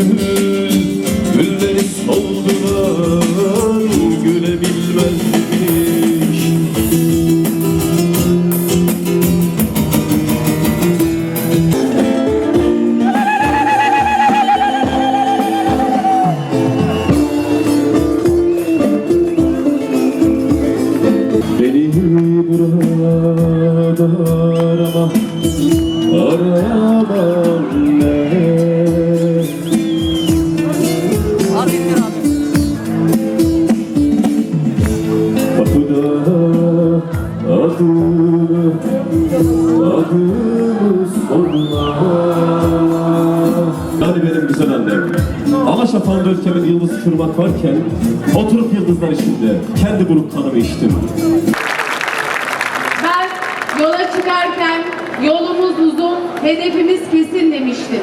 gül Gülleri soldular Gülebilmezmiş. Beni burada Adını sorma Yani benim güzel annem Ala şafağında ülkemin yıldızı kırmak varken Oturup yıldızlar içinde Kendi grup tanımı içtim Ben yola çıkarken yolumuz uzun, hedefimiz kesin demiştim.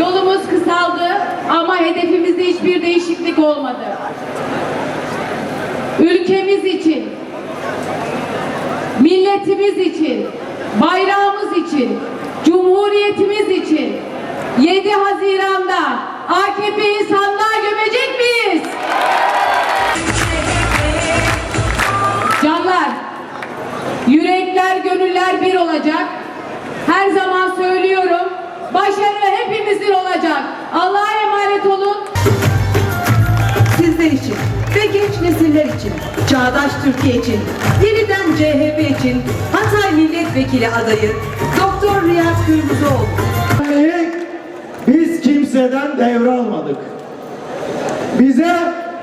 Yolumuz kısaldı ama hedefimizde hiçbir değişiklik olmadı. Ülkemiz için, milletimiz için, bayrağımız için, cumhuriyetimiz için 7 Haziran'da AKP'yi sandığa gömecek miyiz? Canlar, yürekler, gönüller bir olacak. Her zaman söylüyorum, başarı hepimizin olacak. Allah'a emanet olun. Genç nesiller için, çağdaş Türkiye için, yeniden CHP için Hatay Milletvekili adayı Doktor Riyad Kırmızıoğlu. Biz kimseden devralmadık. Bize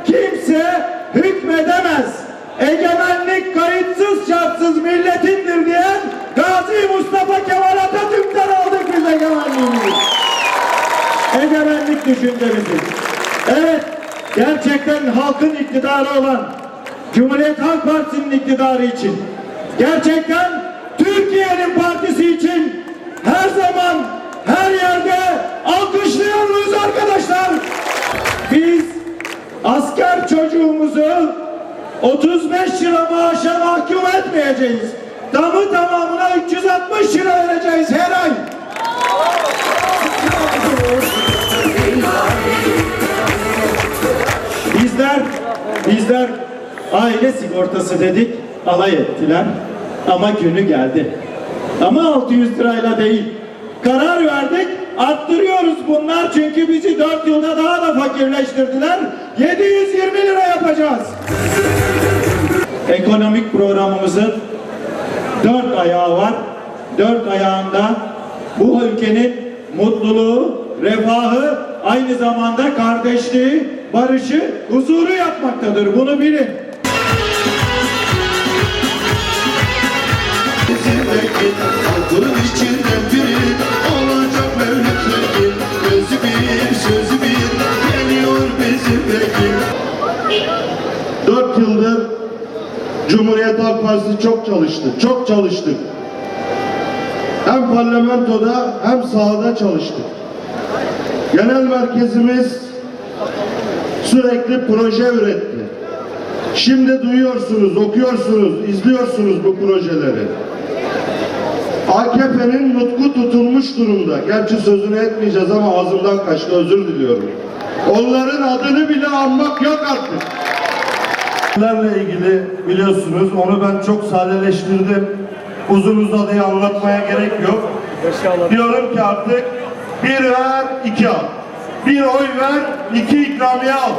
kimse hükmedemez. Egemenlik kayıtsız şartsız milletindir diyen Gazi Mustafa Kemal Atatürk'ten aldık biz egemenliğimizi. Egemenlik düşüncemizi. Gerçekten halkın iktidarı olan Cumhuriyet Halk Partisi'nin iktidarı için, gerçekten Türkiye'nin partisi için her zaman her yerde alkışlıyoruz arkadaşlar. Biz asker çocuğumuzu 35 lira maaşa mahkum etmeyeceğiz. Tamı tamamına 360 lira vereceğiz bizler aile sigortası dedik, alay ettiler. Ama günü geldi. Ama 600 lirayla değil. Karar verdik, arttırıyoruz bunlar çünkü bizi 4 yılda daha da fakirleştirdiler. 720 lira yapacağız. Ekonomik programımızın dört ayağı var. Dört ayağında bu ülkenin mutluluğu, refahı, aynı zamanda kardeşliği, barışı, huzuru yapmaktadır. Bunu bilin. Dört yıldır Cumhuriyet Halk Partisi çok çalıştı, çok çalıştık. Hem parlamentoda hem sahada çalıştık. Genel merkezimiz sürekli proje üretti. Şimdi duyuyorsunuz, okuyorsunuz, izliyorsunuz bu projeleri. AKP'nin nutku tutulmuş durumda. Gerçi sözünü etmeyeceğiz ama ağzımdan kaçtı özür diliyorum. Onların adını bile anmak yok artık. Lerle ilgili biliyorsunuz onu ben çok sadeleştirdim. Uzun uzadıya anlatmaya gerek yok. Diyorum ki artık bir ver iki al. Bir oy ver iki ikramiye al.